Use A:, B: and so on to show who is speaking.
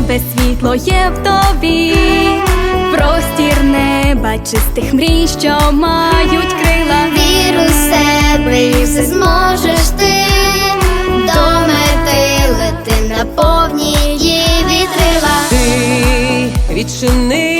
A: тебе, світло є в тобі, простір неба, чистих мрій, що мають крила.
B: Віру в себе і все зможеш ти до мети лети на повні її вітрила.
C: ти відчини